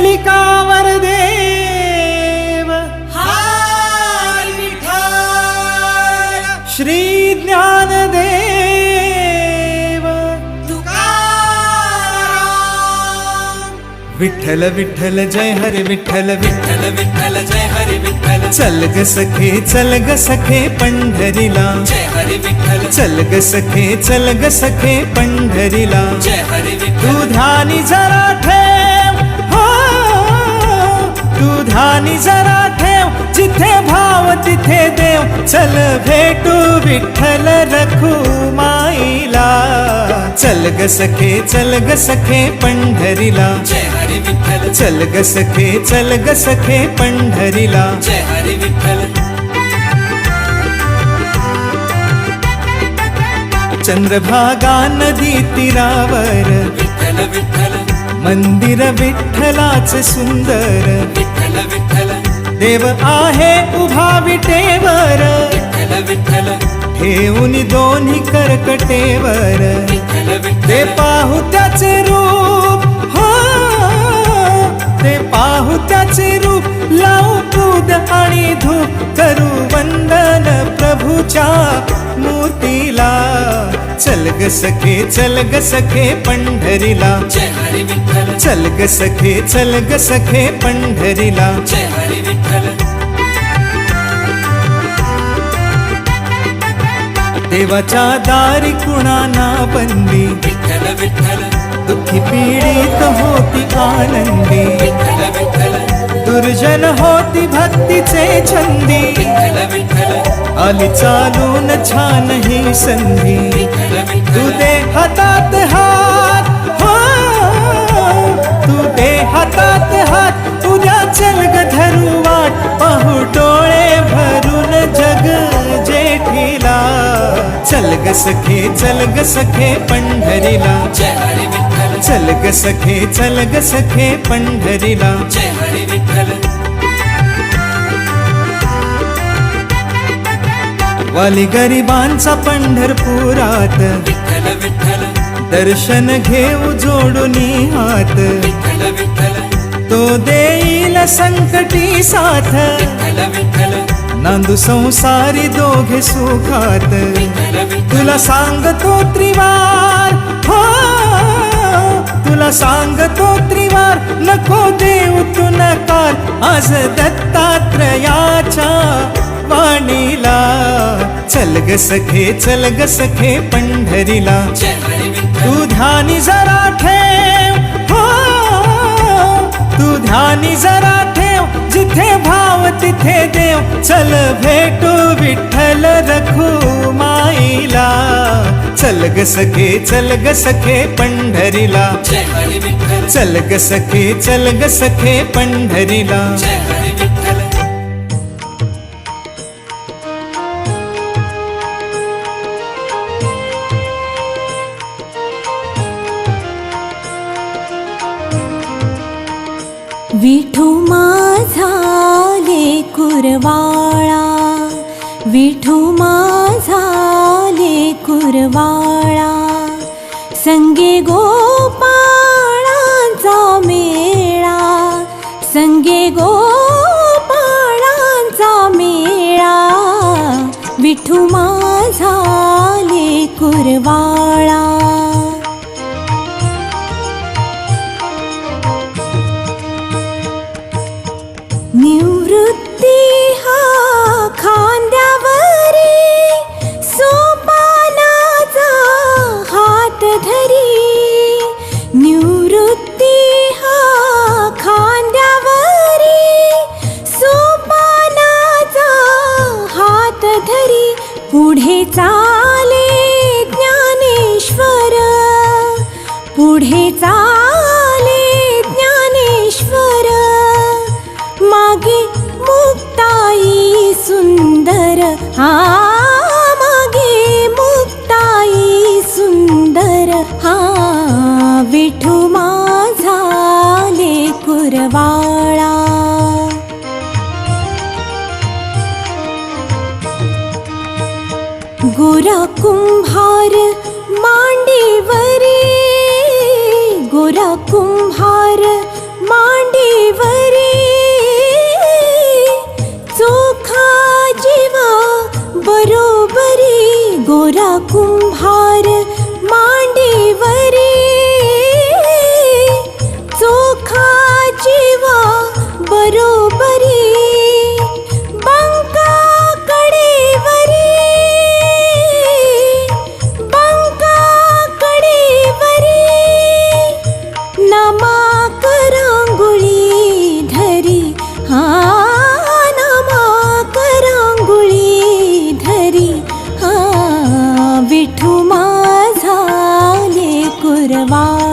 मंडलिकावर देव. श्री ज्ञानदेव तुकाराम. विठ्ठल विठ्ठल जय हरे विठ्ठल विठ्ठल विठ्ठल जय हरी विठ्ठल. चल ग सखे चल ग सखे पंढरीला. जय हरी विठ्ठल. चल ग सखे चल ग सखे पंढरीला. जय हरी तू विठ्ठल ध्यानी जरा तू ध्यानी जरा ठेव जिथे भाव तिथे देव. चल भेटू विठ्ठल रखू माईला. चल ग सखे चल ग सखे पंढरीला. चल ग सखे चल ग सखे पंढरीला. जय हरी विठ्ठल. चंद्रभागा नदी तीरावर. विठ्ठल विठ्ठल. मंदिर विठ्ठलाचे सुंदर. विठ्ठल विठ्ठल. देव आहे उभा विटेवर. विठ्ठल विठ्ठल. ठेवून दोन्ही करकटेवर. ते पाहू त्याचे रूप. हो. ते पाहू त्याचे रूप. लावू पूद आणि धूप. करू वंदन प्रभूच्या मूर्तीला. चल ग सखे चल ग सखे पंढरीला. चल ग सखे चल ग सखे पंढरीला. देवाच्या दारी कुणाना बंदी विठ्ठल विठ्ठल. दुःखी पीडित होती आनंदी. दुर्जन होती भक्तीचे छंदी. आली चालून छान ही संधी. तू दे हातात हात हो. तू दे हातात हात उद्या चल ग धरू वाट पाहू डोळे भरून जग जेठीला. चल ग सखे चल ग सखे पंढरीला. चल ग सखे चल ग सखे पंढरीला. वाली गरिबांचा पंढरपुरात. दर्शन घेऊ जोडून हात. तो देईल संकटी साथ. नांदू संसारी दोघे सुखात. तुला सांगतो त्रिवार. तुला सांगतो त्रिवार नको देऊ तू नकार. आज दत्तात्रयाच्या वाणीला. चल ग सखे चल ग सखे पंढरीला. तू ध्यानी जरा ठेव. हो तू ध्यानी जरा ठेव. जिथे भा तिथे देव चल भेटू विठ्ठल रखू माईला चल ग सखे चल ग सखे पंढरीला. चल ग सखे चल ग सखे पंढरीला. कुरवाळा विठू माझा कुरवाळा. संगे गोपाळांचा मेळा संगे गोपाळांचा मेळा. विठू माझा कुरवाळा. धरी पुढे चाले ज्ञानेश्वर. पुढे चाले ज्ञानेश्वर. मागे मुक्ताई सुंदर. हा मागे मुक्ताई सुंदर. हा विठू माझा कुरवा 猫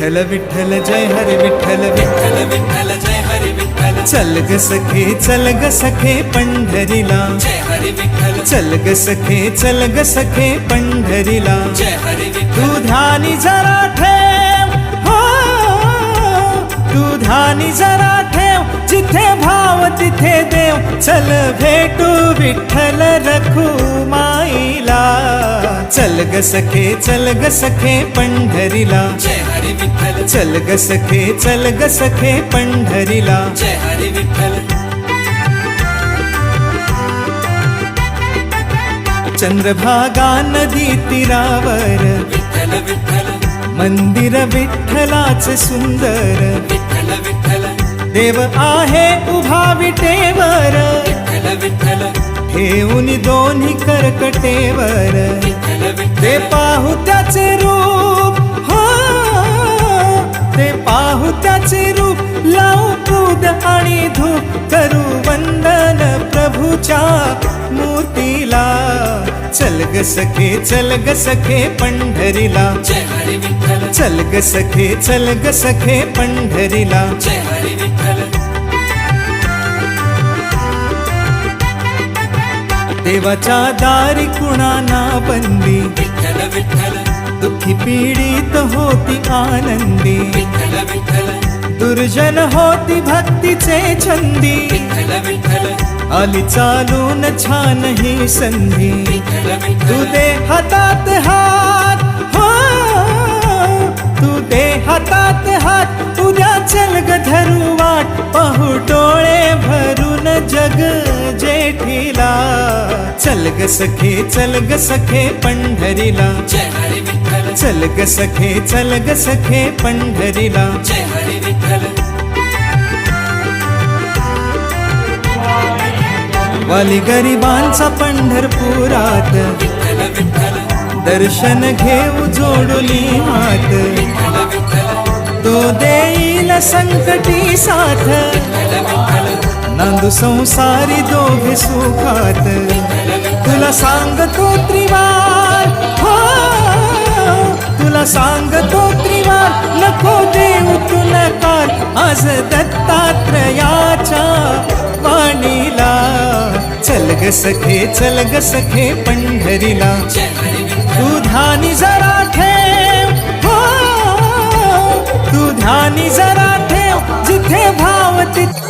विठ्ठल विठ्ठल जय हरे विठ्ठल विठ्ठल विठ्ठल जय हरी विठ्ठल। चल ग सखे चल ग सखे पंढरीला। जय हरी विठ्ठल। चल ग सखे चल ग सखे पंढरीला। जय हरी तू ध्यानी जरा ठेव हो। तू ध्यानी जरा ठेव जिथे भाव तिथे देव। चल भेटू विठ्ठल रखू माईला चल ग सखे चल ग सखे पंढरीला. जय हरी विठ्ठल. चल ग सखे चल ग सखे पंढरीला. जय हरी विठ्ठल. चंद्रभागा नदी तीरावर. मंदिर विठ्ठलाचे सुंदर. देव आहे उभा विटेवर. विठ्ठल. ठेवून दोन्ही करकटेवर. ते पाहू त्याचे रूप. हो ते पाहू त्याचे रूप. लावू पूद आणि धूप. करू वंदन प्रभूच्या मूर्तीला. चल ग सखे चल ग सखे पंढरीला. चल ग सखे चल ग सखे पंढरीला. देवाच्या दारी कुणाना बंदी विठ्ठल विठ्ठल. दुःखी पीडित होती आनंदी. विठ्ठल विठ्ठल. दुर्जन होती भक्तीचे छंदी. विठ्ठल विठ्ठल. आली चालून छान ही संधी. तू दे हातात हात हो. तू दे हातात हात उद्या चल ग धरू वाट पाहू जग जेठीला चल ग सखे चल ग सखे पंढरीला. चल ग सखे चल ग सखे पंढरीला. वाली गरिबांचा पंढरपुरात दर्शन घेऊ जोडली हात तो देईल संकटी साथ. नांदू संसारी दोघे सुखात. तुला सांगतो त्रिवार हो. तुला सांगतो त्रिवार नको देऊ तुला नकार आज दत्तात्रयाच्या वाणीला. चल ग सखे चल ग सखे पंढरीला. तू धानी जरा ठेव हो. तू धानी जरा ठेव जिथे भाव तिथे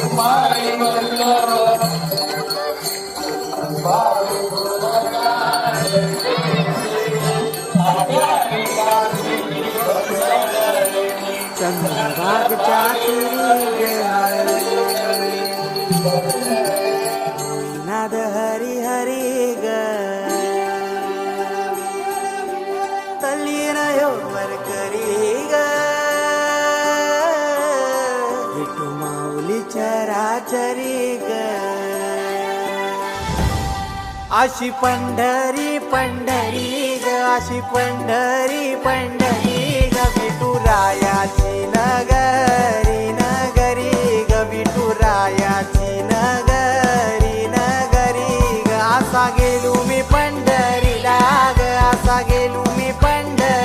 अशी पंढरी पंढरी ग अशी पंढरी पंढरी ग विठू रायाची नगर.